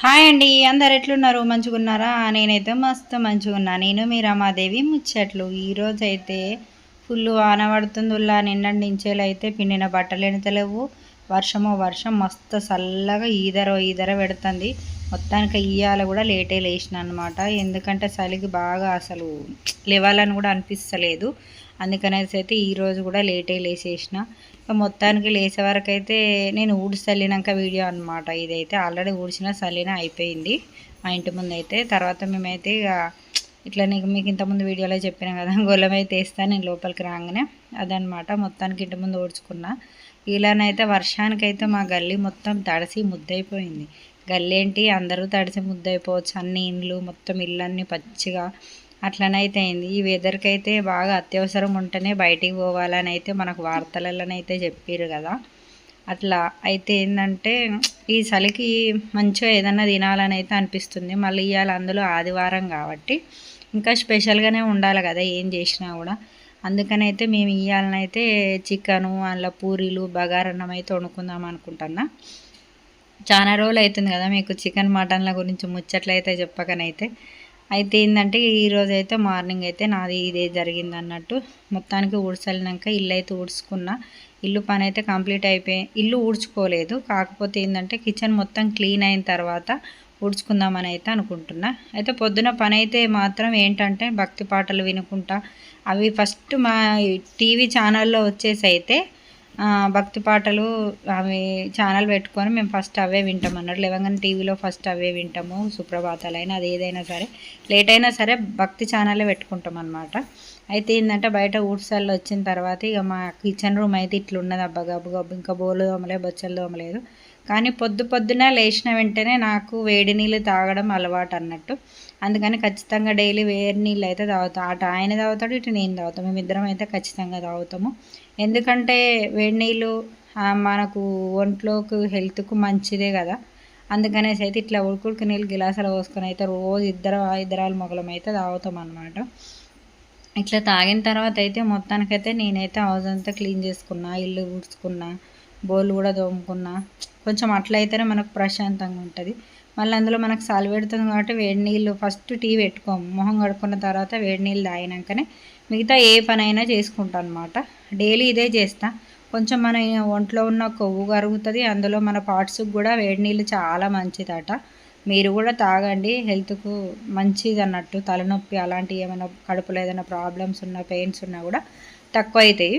Hi అండి అందరు ఎట్లున్నారు? మంచిగున్నారా? నేనైతే మస్తు మంచిగున్నా. నేను మీ రమాదేవి ముచ్చట్లు. ఈరోజు అయితే ఫుల్ వాన పడుతుంది ఉల్లా. నిన్నటి నుంచేలు అయితే పిండిన బట్టలు ఎనతలేవు. వర్షమో వర్షం మస్తు చల్లగా ఈదరో ఈదర పెడుతుంది. మొత్తానికి ఇయ్యాల కూడా లేటే లేచిన అనమాట ఎందుకంటే చలికి బాగా అసలు లేవాలని కూడా అనిపిస్తలేదు. అందుకనేసి అయితే ఈరోజు కూడా లేటే లేసేసిన. మొత్తానికి లేసే వరకు అయితే నేను ఊడి చల్లినాక వీడియో అనమాట ఇదైతే ఆల్రెడీ ఊడ్చిన చల్లిన అయిపోయింది. మా ఇంటి ముందు అయితే తర్వాత మేమైతే ఇక ఇట్లా నీకు మీకు ఇంతకుముందు వీడియోలో చెప్పిన కదా గొల్లం అయితే వేస్తాను నేను లోపలికి రాగానే అదనమాట మొత్తానికి ఇంటి ముందు ఊడ్చుకున్నా. ఇలానైతే వర్షానికైతే మా గల్లీ మొత్తం తడిసి ముద్దయిపోయింది. గల్లీ ఏంటి అందరూ తడిసి ముద్దయిపోవచ్చు. అన్ని ఇండ్లు మొత్తం ఇళ్ళన్నీ పచ్చిగా అట్లనైతే అయింది. ఈ వెదర్కి అయితే బాగా అత్యవసరం ఉంటేనే బయటికి పోవాలని అయితే మనకు వార్తలలోనైతే చెప్పారు కదా. అట్లా అయితే ఏంటంటే ఈ చలికి మంచిగా ఏదన్నా తినాలని అయితే అనిపిస్తుంది. మళ్ళీ ఇవాళ అందులో ఆదివారం కాబట్టి ఇంకా స్పెషల్గానే ఉండాలి కదా ఏం చేసినా కూడా. అందుకనైతే మేము ఇవ్వాలనైతే చికెను అందులో పూరీలు బగారన్నం అయితే వండుకుందాం అనుకుంటున్నా. చాలా రోజులు అవుతుంది కదా మీకు చికెన్ మటన్ల గురించి ముచ్చట్లయితే చెప్పకనైతే. అయితే ఏంటంటే ఈరోజు అయితే మార్నింగ్ అయితే నాది ఇదే జరిగింది అన్నట్టు మొత్తానికి ఊడ్చలినాక ఇల్లు అయితే ఊడ్చుకున్నా. ఇల్లు పని అయితే కంప్లీట్ అయిపోయి ఇల్లు ఊడ్చుకోలేదు. కాకపోతే ఏంటంటే కిచెన్ మొత్తం క్లీన్ అయిన తర్వాత ఊడ్చుకుందామని అయితే అనుకుంటున్నా. అయితే పొద్దున పని అయితే మాత్రం ఏంటంటే భక్తి పాటలు వినుకుంటా. అవి ఫస్ట్ మా టీవీ ఛానల్లో వచ్చేసి అయితే భక్తి పాటలు అవి ఛానల్ పెట్టుకొని మేము ఫస్ట్ అవే వింటాం అన్నట్టు. లేవగానే టీవీలో ఫస్ట్ అవే వింటాము సుప్రభాతాలైనా అది ఏదైనా సరే. లేట్ అయినా సరే భక్తి ఛానలే పెట్టుకుంటాం అనమాట అయితే ఏంటంటే బయట ఊడ్సాల్లో వచ్చిన తర్వాత ఇక మా కిచెన్ రూమ్ అయితే ఇట్లా ఉన్నది. అబ్బా గబ్బు గబ్బు ఇంకా బోలు దోమలే బొచ్చలు దోమలేదు. కానీ పొద్దు పొద్దున లేచిన వెంటనే నాకు వేడి నీళ్ళు తాగడం అలవాటు అన్నట్టు. అందుకని ఖచ్చితంగా డైలీ వేడి నీళ్ళు అయితే తాగుతాం. అటు ఆయన తాగుతాడు ఇటు నేను తాగుతాం. మేమిద్దరం అయితే ఖచ్చితంగా తాగుతాము. ఎందుకంటే వేడి నీళ్ళు మనకు ఒంట్లోకి హెల్త్కు మంచిదే కదా. అందుకనేసి అయితే ఇట్లా ఉడుకుడికి నీళ్ళు గిలాసాలు పోసుకొని అయితే రోజు ఇద్దరు ఇద్దరాలు మొగలం అయితే తాగుతాం అనమాట ఇట్లా తాగిన తర్వాత అయితే మొత్తానికైతే నేనైతే హౌస్ అంతా క్లీన్ చేసుకున్నా ఇల్లు ఊడ్చుకున్నా బోల్ కూడా తోముకున్నా. కొంచెం అట్లయితేనే మనకు ప్రశాంతంగా ఉంటుంది. మళ్ళీ అందులో మనకు చలి పెడుతుంది కాబట్టి వేడి నీళ్ళు ఫస్ట్ టీ పెట్టుకోము. మొహం కడుక్కున్న తర్వాత వేడి నీళ్ళు తాగినాకనే మిగతా ఏ పనైనా చేసుకుంటాం చేసుకుంటాను అనమాట డైలీ ఇదే చేస్తా. కొంచెం మన ఒంట్లో ఉన్న కొవ్వు కరుగుతుంది అందులో మన పార్ట్స్కి కూడా వేడి నీళ్ళు చాలా మంచిదట. మీరు కూడా తాగండి హెల్త్కు మంచిది అన్నట్టు తలనొప్పి అలాంటివి ఏమైనా కడుపులో ఏదైనా ప్రాబ్లమ్స్ ఉన్నా పెయిన్స్ ఉన్నా కూడా తక్కువ అవుతాయి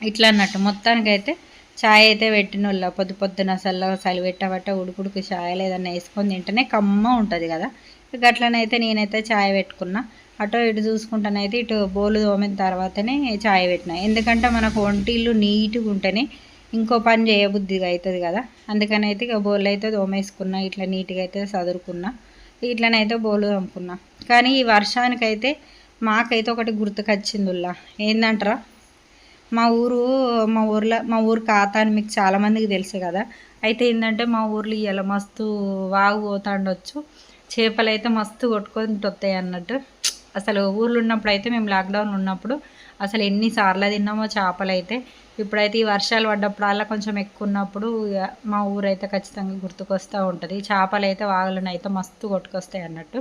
ఇట్లా అన్నట్టు. మొత్తానికైతే ఛాయ్ అయితే పెట్టినోళ్ళ పొద్దు పొద్దున చల్లగా చలి పెట్టబట్ట ఉడుకుడుకు ఛాయ్ లేదన్న వేసుకొని తింటేనే కమ్మ ఉంటుంది కదా. ఇక అట్లనైతే నేనైతే ఛాయ్ పెట్టుకున్నా. అటో ఇటు చూసుకుంటానైతే ఇటు బోలు తోమిన తర్వాతనే ఛాయ్ పెట్టిన. ఎందుకంటే మనకు ఒంటిల్లు నీట్గా ఉంటేనే ఇంకో పని చేయబుద్ధిగా అవుతుంది కదా. అందుకని అయితే ఇక బోళ్ళు అయితే తోమేసుకున్నా ఇట్లా నీట్గా అయితే చదురుకున్నా ఇట్లనైతే బోలు తోముకున్నా. కానీ ఈ వర్షానికైతే మాకైతే ఒకటి గుర్తుకొచ్చిందిలా ఏందంటారా? మా ఊరు మా ఊర్లో మా ఊరు ఖాతా అని మీకు చాలామందికి తెలుసు కదా. అయితే ఏంటంటే మా ఊర్లో ఇవాళ మస్తు వాగు పోతాండొచ్చు. చేపలు అయితే మస్తు కొట్టుకొని వస్తాయి అన్నట్టు. అసలు ఊర్లో ఉన్నప్పుడు అయితే మేము లాక్డౌన్ ఉన్నప్పుడు అసలు ఎన్నిసార్లు తిన్నామో చేపలు అయితే. ఇప్పుడైతే ఈ వర్షాలు పడ్డప్పుడల్లా కొంచెం ఎక్కువ ఉన్నప్పుడు మా ఊరు అయితే ఖచ్చితంగా గుర్తుకొస్తూ ఉంటుంది. చేపలు అయితే వాగులను అయితే మస్తు కొట్టుకొస్తాయి అన్నట్టు.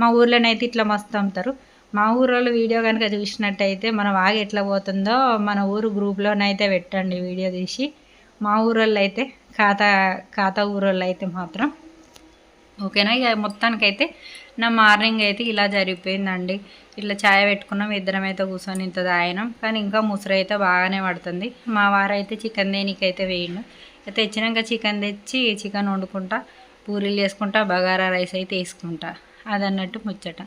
మా ఊర్లోనైతే ఇట్లా మస్తు అమ్ముతారు. మా ఊరోళ్ళు వీడియో కనుక చూసినట్టయితే మన వాగ ఎట్లా పోతుందో మన ఊరు గ్రూప్లోనైతే పెట్టండి వీడియో తీసి. మా ఊరోళ్ళు అయితే ఖాతా ఖాతా ఊరోళ్ళు అయితే మాత్రం. ఓకేనా? ఇక మొత్తానికైతే నా మార్నింగ్ అయితే ఇలా జరిగిపోయిందండి. ఇట్లా ఛాయ్ పెట్టుకున్నాం ఇద్దరం అయితే కూర్చొని ఇంత తాగినాం. కానీ ఇంకా ముసురు అయితే బాగానే పడుతుంది. మా వారైతే చికెన్ దేనికైతే వేయండు తెచ్చినాక చికెన్ తెచ్చి చికెన్ వండుకుంటా పూరీలు చేసుకుంటా బగారా రైస్ అయితే వేసుకుంటా. అదన్నట్టు ముచ్చట.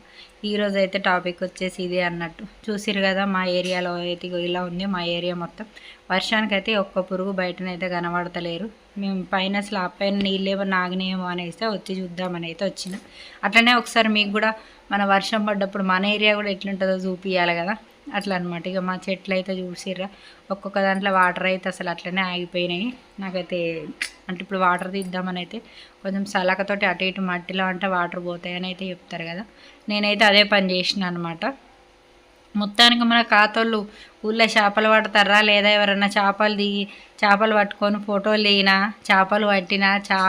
ఈరోజు అయితే టాపిక్ వచ్చేసి ఇదే అన్నట్టు. చూసిరు కదా మా ఏరియాలో అయితే ఇలా ఉంది మా ఏరియా మొత్తం. వర్షానికి అయితే ఒక్క పురుగు బయటనైతే కనబడతలేరు. మేము పైన స్లాబ్ పైన నీళ్ళు ఏమో అనేస్తే వచ్చి చూద్దామని అయితే వచ్చిన. అట్లనే ఒకసారి మీకు కూడా మన వర్షం పడ్డప్పుడు మన ఏరియా కూడా ఎట్లుంటుందో చూపించాలి కదా. అట్లా అనమాట ఇక మా చెట్లు అయితే చూసిర్రా. ఒక్కొక్క దాంట్లో వాటర్ అయితే అసలు అట్లనే ఆగిపోయినాయి. నాకైతే అంటే ఇప్పుడు వాటర్ తీద్దామని అయితే కొంచెం సలకతోటి అటు ఇటు మట్టిలో అంటే వాటర్ పోతాయని అయితే చెప్తారు కదా. నేనైతే అదే పని చేసిన అనమాట. మొత్తానికి మన కాతోళ్ళు ఊళ్ళో చేపలు పడతారా లేదా ఎవరైనా చేపలు దిగి చేపలు పట్టుకొని ఫోటోలు దిగినా చేపలు పట్టినా చా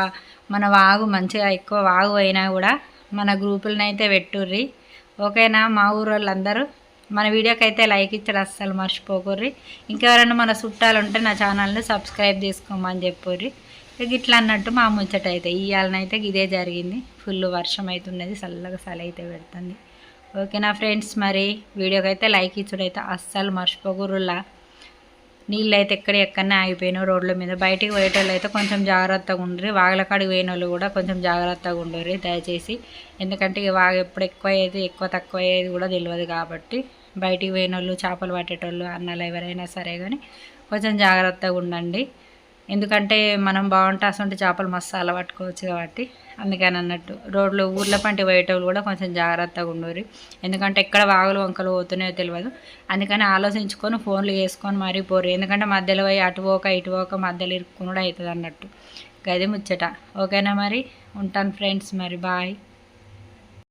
మన వాగు మంచిగా ఎక్కువ వాగు అయినా కూడా మన గ్రూపులనైతే పెట్టుర్రి. ఓకేనా? మా ఊరు వాళ్ళందరూ మన వీడియోకి అయితే లైక్ ఇచ్చారు అస్సలు మర్చిపోకుర్రి. ఇంకెవరైనా మన చుట్టాలు ఉంటే నా ఛానల్ని సబ్స్క్రైబ్ చేసుకోమని చెప్పుర్రి. ఇక ఇట్లా అన్నట్టు మా ముచ్చట అయితే ఇవాళనైతే ఇదే జరిగింది. ఫుల్ వర్షం అవుతున్నది చల్లగా చలి అయితే పెడుతుంది. ఓకేనా ఫ్రెండ్స్ మరి వీడియోకి అయితే లైక్ ఇచ్చుడైతే అస్సలు మర్చిపోకూరులా నీళ్ళు అయితే ఎక్కడ ఎక్కడనే ఆగిపోయినాయి రోడ్ల మీద. బయటికి పోయేటోళ్ళు అయితే కొంచెం జాగ్రత్తగా ఉండరు. వాగలకాడికి పోయిన వాళ్ళు కూడా కొంచెం జాగ్రత్తగా ఉండరు దయచేసి. ఎందుకంటే ఇక వాగ ఎప్పుడు ఎక్కువ అయ్యేది ఎక్కువ తక్కువ అయ్యేది కూడా తెలియదు కాబట్టి. బయటికి పోయిన వాళ్ళు చేపలు పట్టేటోళ్ళు అన్నలు ఎవరైనా సరే కానీ కొంచెం జాగ్రత్తగా ఉండండి. ఎందుకంటే మనం బాగుంటే అసలు చేపలు మస్తు అలవట్టుకోవచ్చు కాబట్టి. అందుకని అన్నట్టు రోడ్లు ఊర్ల పంటి పోయేటోళ్ళు కూడా కొంచెం జాగ్రత్తగా ఉండరు ఎందుకంటే ఎక్కడ వాగులు వంకలు పోతున్నాయో తెలియదు అందుకని ఆలోచించుకొని ఫోన్లు వేసుకొని మరీ పోరు ఎందుకంటే మధ్యలో పోయి అటు పోక ఇటు పోక మధ్యలో ఇరుక్కుని అవుతుంది అన్నట్టు గది ముచ్చట. ఓకేనా మరి? ఉంటాను ఫ్రెండ్స్ మరి. బాయ్.